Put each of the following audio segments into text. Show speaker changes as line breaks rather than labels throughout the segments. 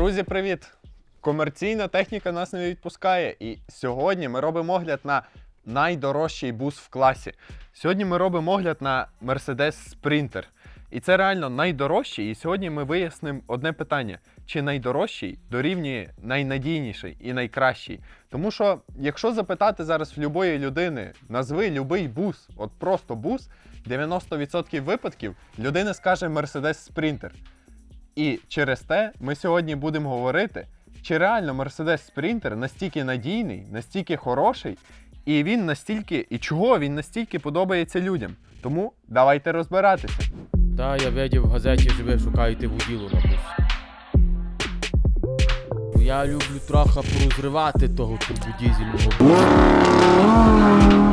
Друзі, привіт! Комерційна техніка нас не відпускає. І сьогодні ми робимо огляд на найдорожчий бус в класі. Сьогодні ми робимо огляд на Mercedes Sprinter. І це реально найдорожчий. І сьогодні ми вияснимо одне питання: чи найдорожчий дорівнює найнадійніший і найкращий. Тому що, якщо запитати зараз в любої людини, назви любий бус, от просто бус, 90% випадків людина скаже Mercedes Sprinter. І через те ми сьогодні будемо говорити, чи реально Mercedes Sprinter настільки надійний, настільки хороший, і він настільки, і чого він настільки подобається людям. Тому давайте розбиратися.
Та я видів в газеті, живе, шукаєте воділу на бус. Я люблю трохи порозривати того турбодізельного.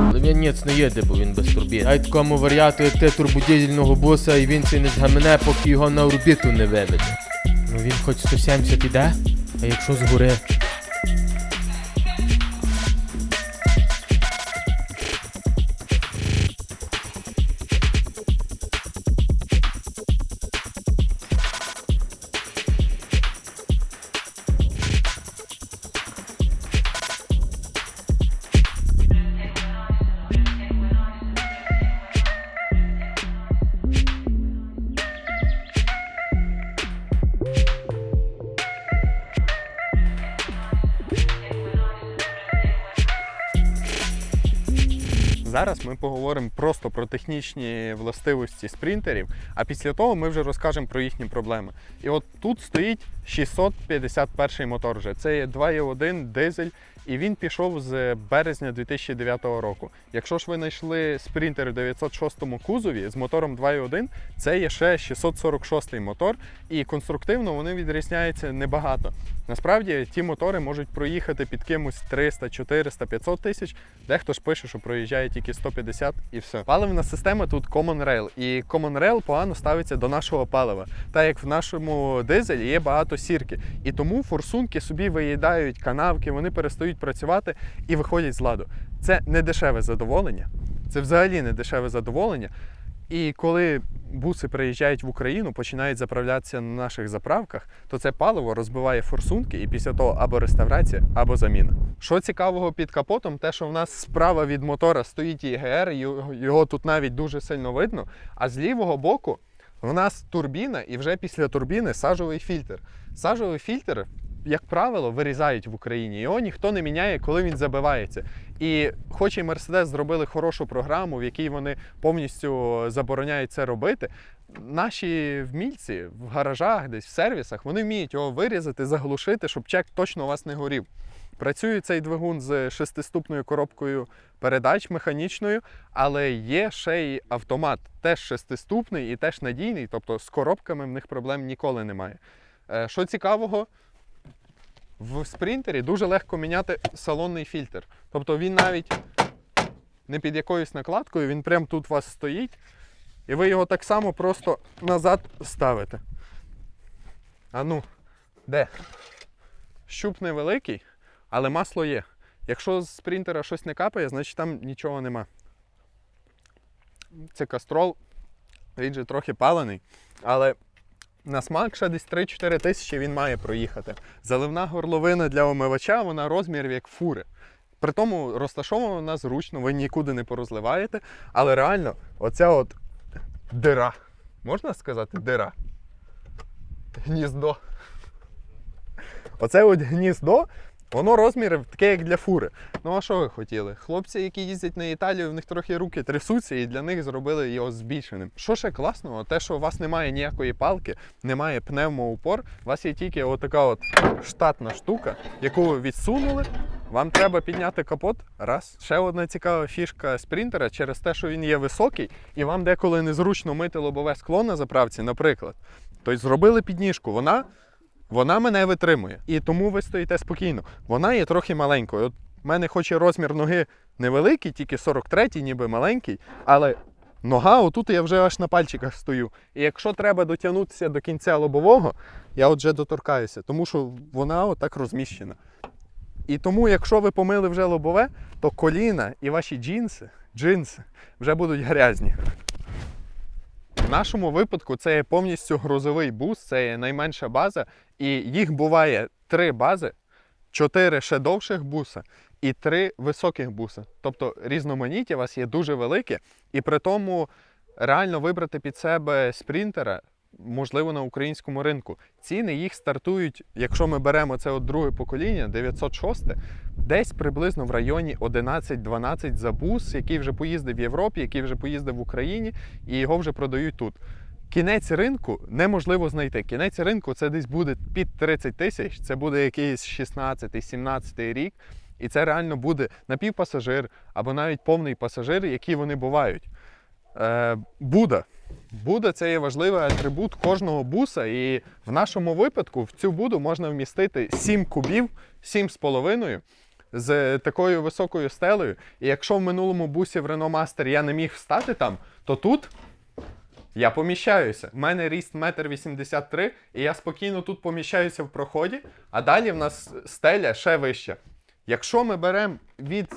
Але він ніц не їде, бо він без турбін. Дай такому варіату, як те турбодізельного буса, і він це не згамене, поки його на орбіту не виведе. Ну він хоч 170 іде, а якщо згори.
Поговоримо просто про технічні властивості спринтерів, а після того ми вже розкажемо про їхні проблеми. І от тут стоїть 651 мотор вже. Це є 2.1 дизель, і він пішов з березня 2009 року. Якщо ж ви знайшли спринтер в 906 кузові з мотором 2.1, це є ще 646 мотор, і конструктивно вони відрізняються небагато. Насправді ті мотори можуть проїхати під кимось 300, 400, 500 тисяч. Дехто ж пише, що проїжджає тільки 150 і все. Паливна система тут Common Rail, і Common Rail погано ставиться до нашого палива, так як в нашому дизелі є багато сірки. І тому форсунки собі виїдають канавки, вони перестають працювати і виходять з ладу. Це не дешеве задоволення. Це взагалі не дешеве задоволення. І коли буси приїжджають в Україну, починають заправлятися на наших заправках, то це паливо розбиває форсунки, і після того або реставрація, або заміна. Що цікавого під капотом, те, що в нас справа від мотора стоїть ІГР, його тут навіть дуже сильно видно. А з лівого боку в нас турбіна, і вже після турбіни сажовий фільтр. Сажовий фільтр. Як правило, вирізають в Україні. Його ніхто не міняє, коли він забивається. І хоч і Mercedes зробили хорошу програму, в якій вони повністю забороняють це робити, наші вмільці в гаражах, десь в сервісах, вони вміють його вирізати, заглушити, щоб чек точно у вас не горів. Працює цей двигун з шестиступною коробкою передач механічною, але є ще й автомат, теж шестиступний і теж надійний, тобто з коробками в них проблем ніколи немає. Е, Що цікавого, в спринтері дуже легко міняти салонний фільтр. Тобто він навіть не під якоюсь накладкою, він прямо тут у вас стоїть, і ви його так само просто назад ставите. А ну, де? Щуп невеликий, але масло є. Якщо з спринтера щось не капає, значить там нічого нема. Це кастрол, він же трохи палений, але на смак ще десь 3-4 тисячі він має проїхати. Заливна горловина для омивача, вона розмір як фури. При тому розташована вона зручно, ви нікуди не порозливаєте, але реально оця от дира. Можна сказати дира? Гніздо. Оце от гніздо, воно розмір таке, як для фури. Ну а що ви хотіли? Хлопці, які їздять на Італію, в них трохи руки трясуться, і для них зробили його збільшеним. Що ще класного? Те, що у вас немає ніякої палки, немає пневмоупор, у вас є тільки отака от штатна штука, яку ви відсунули. Вам треба підняти капот. Раз. Ще одна цікава фішка спринтера через те, що він є високий, і вам деколи незручно мити лобове скло на заправці, наприклад. Тобто зробили підніжку, вона вона мене витримує. І тому ви стоїте спокійно. Вона є трохи маленькою. От в мене хоч і розмір ноги невеликий, тільки 43-й, ніби маленький, але нога, отут я вже аж на пальчиках стою. І якщо треба дотягнутися до кінця лобового, я от вже доторкаюся, тому що вона отак розміщена. І тому, якщо ви помили вже лобове, то коліна і ваші джинси, джинси вже будуть грязні. В нашому випадку це є повністю грузовий бус, це є найменша база, і їх буває три бази, чотири ще довших буса і три високих буса. Тобто різноманіття у вас є дуже велике, і при тому реально вибрати під себе спринтера. Можливо, на українському ринку. Ціни їх стартують, якщо ми беремо це от друге покоління, 906, десь приблизно в районі 11-12 за бус, який вже поїздив в Європі, який вже поїздив в Україні, і його вже продають тут. Кінець ринку неможливо знайти. Кінець ринку це десь буде під 30 тисяч, це буде якийсь 16-17 рік, і це реально буде напівпасажир або навіть повний пасажир, які вони бувають. Е, Буда. Буда це є важливий атрибут кожного буса, і в нашому випадку в цю буду можна вмістити 7 кубів, 7,5 з такою високою стелею. І якщо в минулому бусі в Renault Master я не міг встати там, то тут я поміщаюся. У мене ріст 1,83 м, і я спокійно тут поміщаюся в проході, а далі в нас стеля ще вища. Якщо ми беремо від,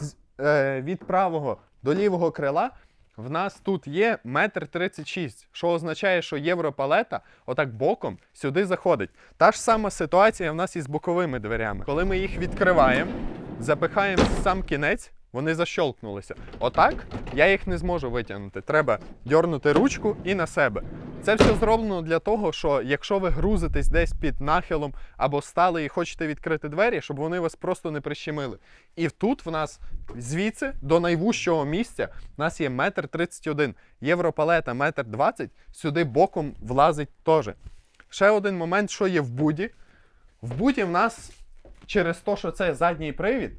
е, від правого до лівого крила, в нас тут є метр 36, що означає, що європалета отак боком сюди заходить. Та ж сама ситуація в нас із боковими дверями. Коли ми їх відкриваємо, запихаємо сам кінець, вони защолкнулися. Отак я їх не зможу витягнути. Треба дьорнути ручку і на себе. Це все зроблено для того, що якщо ви грузитесь десь під нахилом або стали і хочете відкрити двері, щоб вони вас просто не прищемили. І тут в нас звідси до найвужчого місця в нас є метр 31. Європалета метр 20, сюди боком влазить теж. Ще один момент, що є в буді. В буді в нас через те, що це задній привід,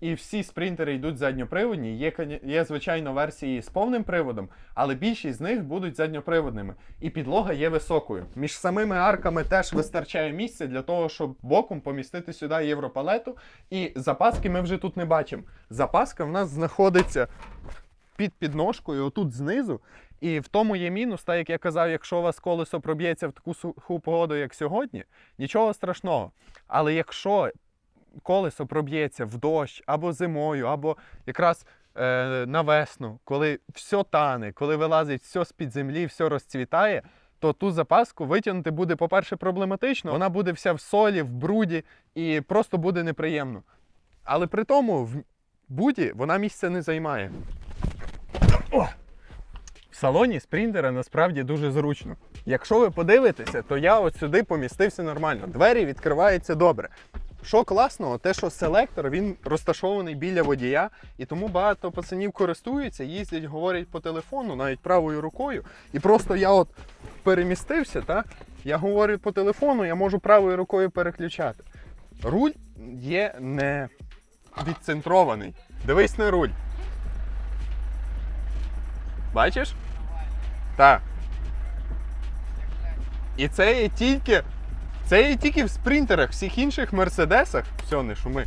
і всі спринтери йдуть задньоприводні. Є, є звичайно, версії з повним приводом, але більшість з них будуть задньоприводними. І підлога є високою. Між самими арками теж вистачає місця для того, щоб боком помістити сюди європалету. І запаски ми вже тут не бачимо. Запаска в нас знаходиться під підножкою, отут знизу. І в тому є мінус, так як я казав, якщо у вас колесо проб'ється в таку суху погоду, як сьогодні, нічого страшного. Але якщо колесо проб'ється в дощ або зимою, або якраз е, на весну, коли все тане, коли вилазить все з-під землі, все розцвітає, то ту запаску витягнути буде, по-перше, проблематично, вона буде вся в солі, в бруді і просто буде неприємно. Але при тому в буді вона місця не займає. О! В салоні спринтера насправді дуже зручно. Якщо ви подивитеся, то я от сюди помістився нормально. Двері відкриваються добре. Що класного, те, що селектор він розташований біля водія, і тому багато пацанів користуються, їздять, говорять по телефону, навіть правою рукою. І просто я от перемістився, та? я говорю по телефону, я можу правою рукою переключати. Руль є не відцентрований. Дивись на руль. Бачиш? Так. І це є тільки. Це є тільки в спринтерах, всіх інших мерседесах. Все, не шуми.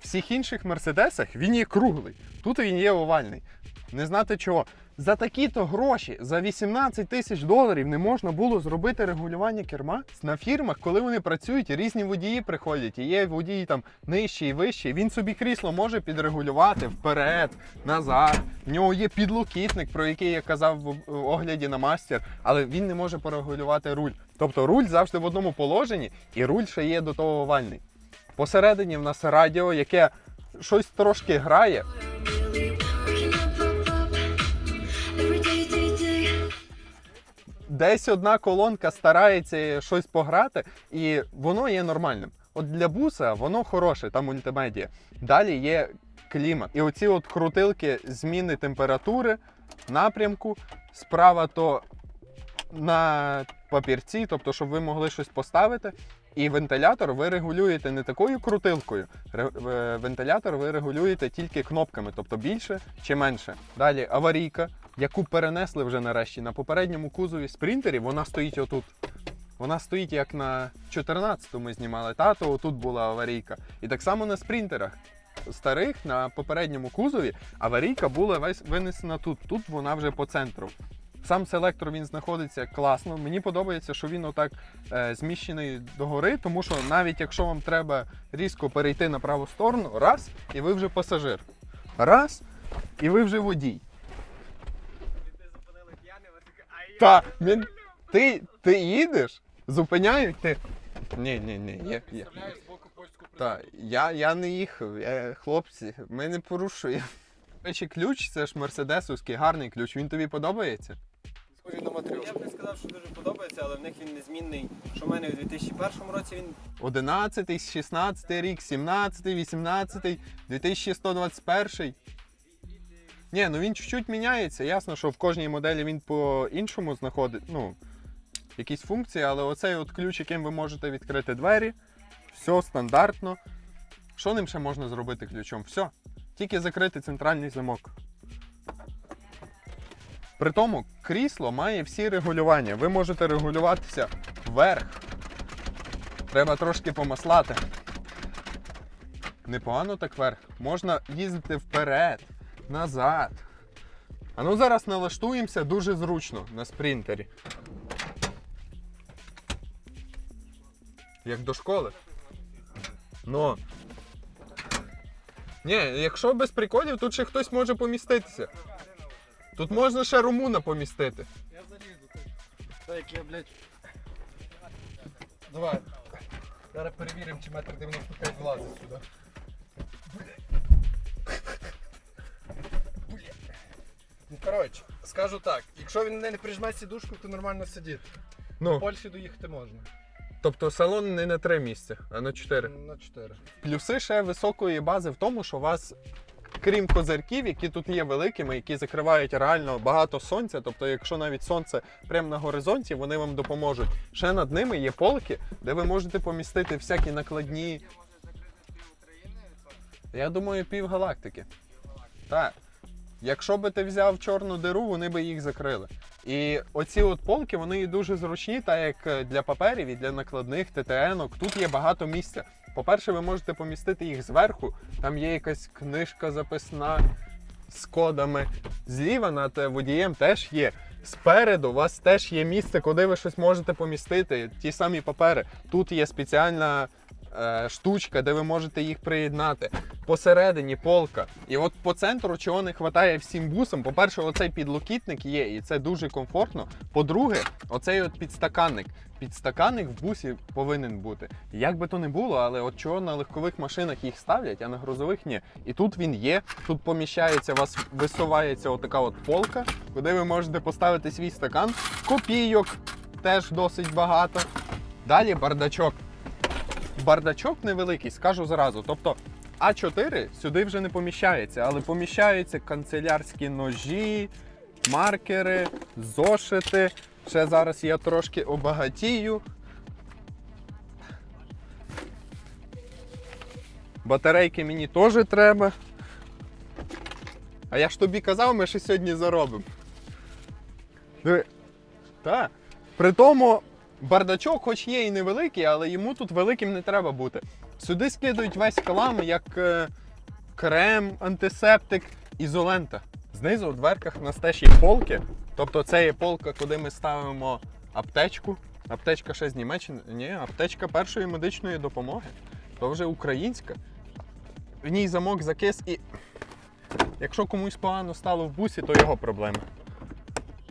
Всіх інших мерседесах він є круглий. Тут він є овальний. Не знати чого. За такі-то гроші, за 18 тисяч доларів не можна було зробити регулювання керма. На фірмах, коли вони працюють, різні водії приходять. І є водії там нижчі і вищі. Він собі крісло може підрегулювати вперед, назад. В нього є підлокітник, про який я казав в огляді на мастер, але він не може порегулювати руль. Тобто руль завжди в одному положенні, і руль ще є до того овальний. Посередині в нас радіо, яке щось трошки грає. Десь одна колонка старається щось пограти, і воно є нормальним. От для буса воно хороше, там мультимедіа. Далі є клімат. І оці от крутилки зміни температури, напрямку, справа то на папірці, тобто, щоб ви могли щось поставити. І вентилятор ви регулюєте не такою крутилкою. Вентилятор ви регулюєте тільки кнопками, тобто більше чи менше. Далі аварійка, яку перенесли вже нарешті на попередньому кузові спринтері, вона стоїть отут. Вона стоїть як на 14-му ми знімали тато, отут була аварійка. І так само на спринтерах старих на попередньому кузові аварійка була весь винесена тут. Тут вона вже по центру. Сам селектор він знаходиться класно. Мені подобається, що він отак е, зміщений догори, тому що навіть якщо вам треба різко перейти на праву сторону, раз, і ви вже пасажир. Раз, і ви вже водій. Та, він... ти, ти їдеш, зупиняють ти. Ні, ні, ні, є, є. Так, я, я не їхав, я, хлопці, ми не порушуємо. Речі, ключ це ж мерседесовський, гарний ключ. Він тобі подобається?
Схожий на матрьошку. Я б не сказав, що дуже подобається, але в них він незмінний. Що в мене у 2001 році він
11, 16 рік, 17, 18, 2121. Ні, ну він чуть-чуть міняється. Ясно, що в кожній моделі він по-іншому знаходить, ну, якісь функції, але оцей от ключ, яким ви можете відкрити двері, все стандартно. Що ним ще можна зробити ключом? Все. Тільки закрити центральний замок. При тому крісло має всі регулювання. Ви можете регулюватися вверх, Треба трошки помаслати. Непогано так вверх. Можна їздити вперед, назад. А ну зараз налаштуємося дуже зручно на спринтері. Як до школи. Ну. Ні, якщо без приколів, тут ще хтось може поміститися. Тут можна ще румуна помістити.
Та як я, блядь. Давай. Зараз перевіримо, чи метр 95 влазить сюди. Коротше, скажу так, якщо він не прижме сідушку, то нормально сидіти. В
Ну,
Польщі доїхати можна.
тобто салон не на три місця, а на чотири.
На 4.
Плюси ще високої бази в тому, що у вас, крім козирків, які тут є великими, які закривають реально багато сонця, тобто, якщо навіть сонце прямо на горизонті, вони вам допоможуть. Ще над ними є полки, де ви можете помістити всякі накладні. Я думаю, пів галактики. Так. Якщо би ти взяв чорну диру, вони би їх закрили. І оці от полки вони дуже зручні, так як е, для паперів і для накладних ТТН-ок. Тут є багато місця. По-перше, ви можете помістити їх зверху. Там є якась книжка записна з кодами. Зліва над е, водієм теж є. Спереду у вас теж є місце, куди ви щось можете помістити. Ті самі папери. Тут є спеціальна штучка, де ви можете їх приєднати. Посередині полка. І от по центру чого не вистачає всім бусам. По-перше, оцей підлокітник є, і це дуже комфортно. По-друге, оцей от підстаканник. Підстаканник в бусі повинен бути. Як би то не було, але от чого на легкових машинах їх ставлять, а на грузових ні. І тут він є, тут поміщається, вас висувається отака от полка, куди ви можете поставити свій стакан. Копійок теж досить багато. Далі бардачок. Бардачок невеликий, скажу зразу. Тобто А4 сюди вже не поміщається, але поміщаються канцелярські ножі, маркери, зошити. Ще зараз я трошки обагатію. Батарейки мені теж треба. А я ж тобі казав, ми ще сьогодні заробимо. Диви. Так. При тому бардачок, хоч є і невеликий, але йому тут великим не треба бути. Сюди скидують весь калам, як е, крем, антисептик, ізолента. Знизу в дверках у нас теж є полки. Тобто це є полка, куди ми ставимо аптечку. Аптечка ще з Німеччини. Ні, аптечка першої медичної допомоги. То вже українська. В ній замок закис і. Якщо комусь погано стало в бусі, то його проблема.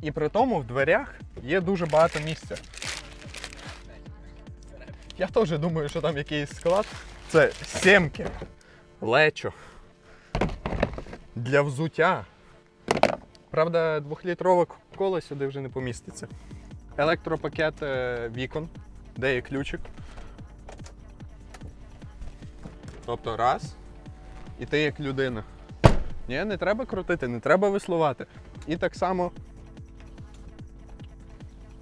І при тому в дверях є дуже багато місця. Я теж думаю, що там якийсь склад. Це сімки, лечо для взуття. Правда, двохлітрова кола сюди вже не поміститься. Електропакет е, вікон, де є ключик. Тобто раз. І ти як людина. Ні, не треба крутити, не треба веслувати. І так само.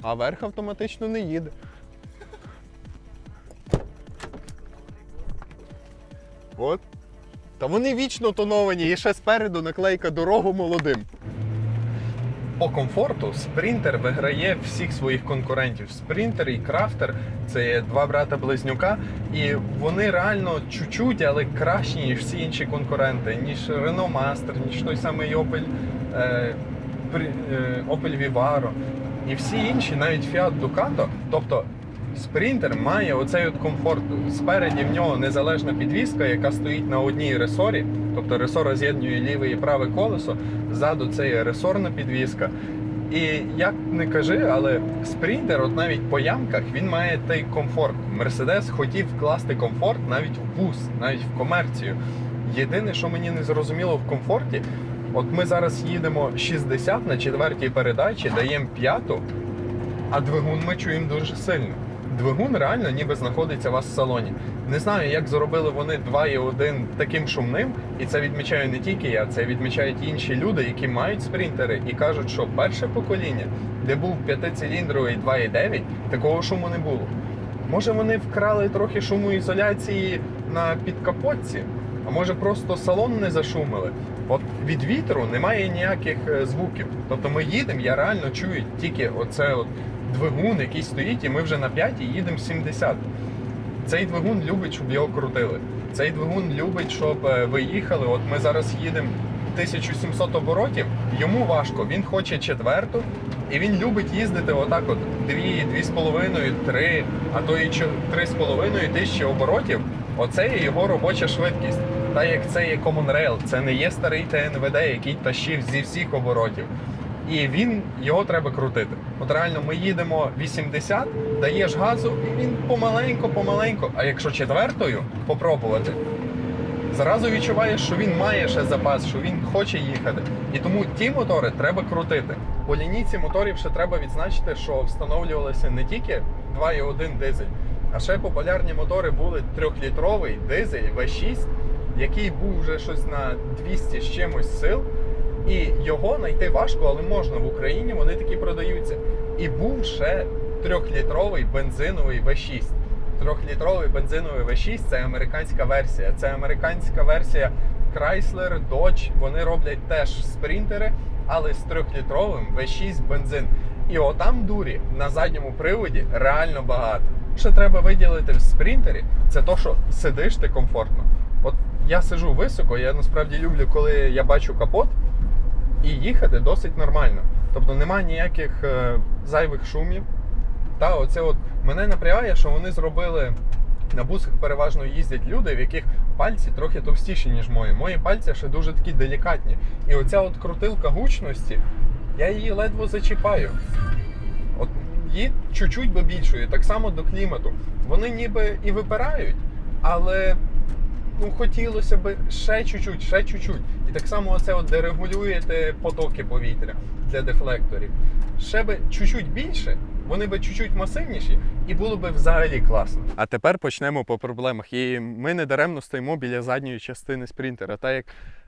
А верх автоматично не їде. От. Та вони вічно тоновані, і ще спереду наклейка дорогу молодим. По комфорту спринтер виграє всіх своїх конкурентів. Спринтер і крафтер це два брата-близнюка, і вони реально чуть-чуть, але кращі, ніж всі інші конкуренти, ніж Renault Master, ніж той самий Opel, е, е, Opel Vivaro. І всі інші, навіть Fiat Ducato. Тобто спринтер має оцей от комфорт. Спереді в нього незалежна підвіска, яка стоїть на одній ресорі. Тобто ресор роз'єднує ліве і праве колесо. Ззаду це є ресорна підвіска. І як не кажи, але спринтер, от навіть по ямках, він має той комфорт. Мерседес хотів вкласти комфорт навіть в бус, навіть в комерцію. Єдине, що мені не зрозуміло в комфорті, от ми зараз їдемо 60 на четвертій передачі, даємо п'яту, а двигун ми чуємо дуже сильно. Двигун реально ніби знаходиться у вас в салоні. Не знаю, як зробили вони 2.1 таким шумним, і це відмічаю не тільки я, це відмічають інші люди, які мають спринтери і кажуть, що перше покоління, де був п'ятициліндровий 2.9, такого шуму не було. Може вони вкрали трохи шумоізоляції на підкапотці, а може просто салон не зашумили. От від вітру немає ніяких е, звуків. Тобто ми їдемо, я реально чую тільки оце от двигун, який стоїть, і ми вже на 5 їдемо 70. Цей двигун любить, щоб його крутили. Цей двигун любить, щоб е, ви їхали. От ми зараз їдемо 1700 оборотів, йому важко, він хоче четверту, і він любить їздити отак от 2, 2,5, 3, а то і 3,5 тисячі оборотів. Оце є його робоча швидкість. Та як це є Common Rail, це не є старий ТНВД, який тащив зі всіх оборотів. І він його треба крутити. От реально ми їдемо 80, даєш газу, і він помаленько, помаленько. А якщо четвертою попробувати, зразу відчуваєш, що він має ще запас, що він хоче їхати. І тому ті мотори треба крутити. По лінійці моторів ще треба відзначити, що встановлювалися не тільки 2,1 дизель, а ще популярні мотори були 3-літровий дизель V6, який був вже щось на 200 з чимось сил. І його знайти важко, але можна в Україні. Вони такі продаються. І був ще трьохлітровий бензиновий V6. Трьохлітровий бензиновий V6 це американська версія. Це американська версія Chrysler, Dodge. Вони роблять теж спринтери, але з трьохлітровим V6 бензин. І отам дурі на задньому приводі реально багато. Що треба виділити в спринтері, це то, що сидиш ти комфортно. От я сижу високо, я насправді люблю, коли я бачу капот і їхати досить нормально. Тобто немає ніяких е, зайвих шумів. Та оце от мене напрягає, що вони зробили на бусах переважно їздять люди, в яких пальці трохи товстіші, ніж мої. Мої пальці ще дуже такі делікатні. І оця от крутилка гучності, я її ледве зачіпаю. От її чуть-чуть би більшою, так само до клімату. Вони ніби і випирають, але ну, хотілося б ще чуть-чуть, ще чуть-чуть. Так само оце от де регулюєте потоки повітря для дефлекторів. Ще би чуть-чуть більше, вони би чуть-чуть масивніші, і було би взагалі класно. А тепер почнемо по проблемах. І ми не даремно стоїмо біля задньої частини спринтера, так як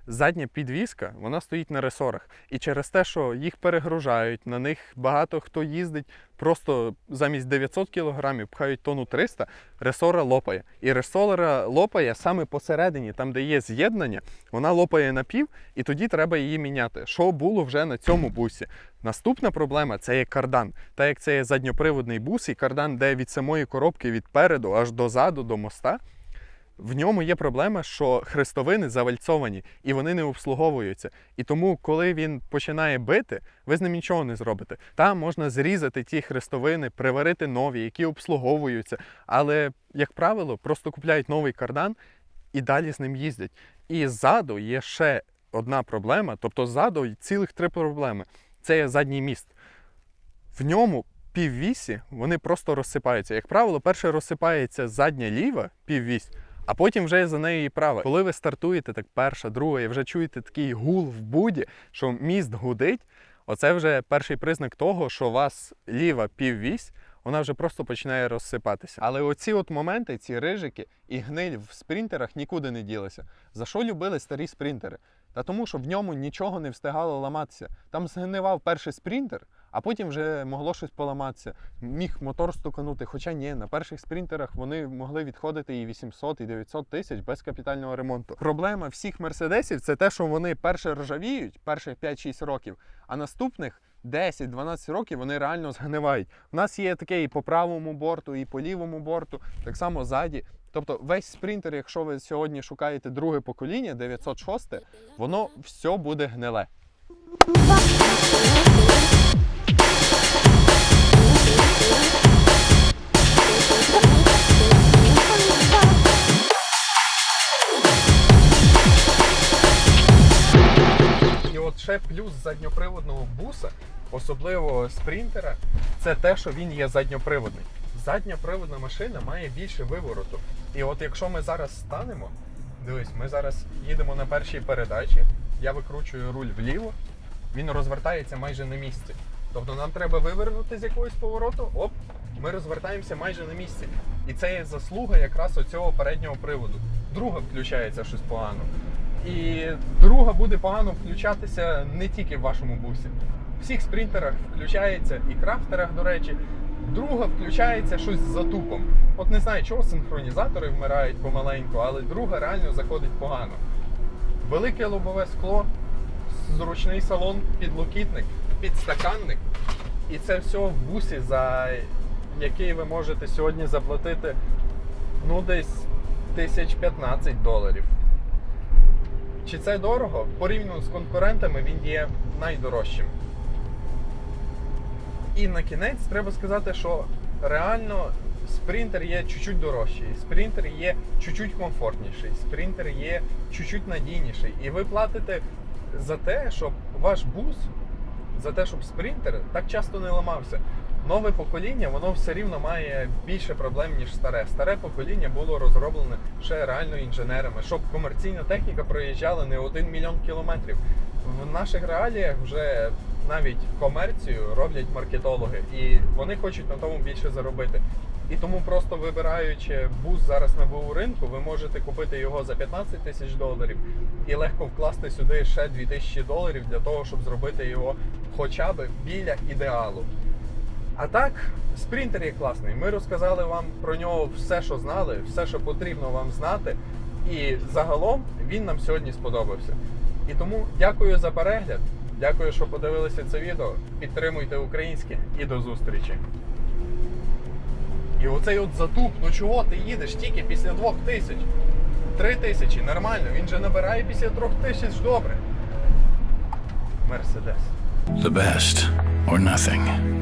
задня підвіска вона стоїть на ресорах. І через те, що їх перегружають, на них багато хто їздить, просто замість 900 кг пхають тонну 300, ресора лопає. І ресора лопає саме посередині, там де є з'єднання, вона лопає напів, і тоді треба її міняти. Що було вже на цьому бусі. Наступна проблема це є кардан. Так як це є задньоприводний бус, і кардан, де від самої коробки від переду аж до заду, до моста. В ньому є проблема, що хрестовини завальцовані і вони не обслуговуються. І тому, коли він починає бити, ви з ним нічого не зробите. Там можна зрізати ті хрестовини, приварити нові, які обслуговуються. Але, як правило, просто купляють новий кардан і далі з ним їздять. І ззаду є ще одна проблема, тобто ззаду цілих три проблеми. Це є задній міст. В ньому піввісі вони просто розсипаються. Як правило, перше розсипається задня ліва піввісь, а потім вже за нею і права. Коли ви стартуєте, так перша, друга, і вже чуєте такий гул в буді, що міст гудить, оце вже перший признак того, що у вас ліва піввісь, вона вже просто починає розсипатися. Але оці от моменти, ці рижики і гниль в спринтерах нікуди не ділися. За що любили старі спринтери? Та тому, що в ньому нічого не встигало ламатися. Там згнивав перший спринтер, а потім вже могло щось поламатися. Міг мотор стуканути. Хоча ні, на перших спринтерах вони могли відходити і 800, і 900 тисяч без капітального ремонту. Проблема всіх мерседесів це те, що вони перше ржавіють, перших 5-6 років, а наступних 10-12 років вони реально згнивають. У нас є таке і по правому борту, і по лівому борту, так само ззаді. Тобто весь спринтер, якщо ви сьогодні шукаєте друге покоління, 906, воно все буде гниле. Ще плюс задньоприводного буса особливо спринтера, це те, що він є задньоприводний. Задньоприводна машина має більше вивороту. І от якщо ми зараз станемо, дивись, ми зараз їдемо на першій передачі, я викручую руль вліво, він розвертається майже на місці. Тобто нам треба вивернути з якогось повороту, оп, ми розвертаємося майже на місці. І це є заслуга якраз оцього переднього приводу. Друга включається щось погано. І друга буде погано включатися не тільки в вашому бусі. В всіх спринтерах включається і крафтерах, до речі. Друга включається щось з затупом. От не знаю, чого синхронізатори вмирають помаленьку, але друга реально заходить погано. Велике лобове скло, зручний салон, підлокітник, підстаканник. І це все в бусі, за який ви можете сьогодні заплатити ну десь тисяч 15 доларів. Чи це дорого? Порівняно з конкурентами він є найдорожчим. І на кінець треба сказати, що реально спринтер є чуть-чуть дорожчий, спринтер є чуть-чуть комфортніший, спринтер є чуть-чуть надійніший. І ви платите за те, щоб ваш бус, за те, щоб спринтер так часто не ламався. Нове покоління, воно все рівно має більше проблем, ніж старе. Старе покоління було розроблене ще реально інженерами, щоб комерційна техніка проїжджала не один мільйон кілометрів. В наших реаліях вже навіть комерцію роблять маркетологи, і вони хочуть на тому більше заробити. І тому просто вибираючи бус зараз на БУ ринку, ви можете купити його за 15 тисяч доларів і легко вкласти сюди ще 2000 доларів для того, щоб зробити його хоча б біля ідеалу. А так, спринтер є класний. Ми розказали вам про нього все, що знали, все, що потрібно вам знати. І загалом він нам сьогодні сподобався. І тому дякую за перегляд. Дякую, що подивилися це відео. Підтримуйте українське і до зустрічі. І оцей от затуп, ну чого ти їдеш тільки після двох тисяч? Три тисячі, нормально, він же набирає після трьох тисяч добре. Мерседес.
The best or nothing.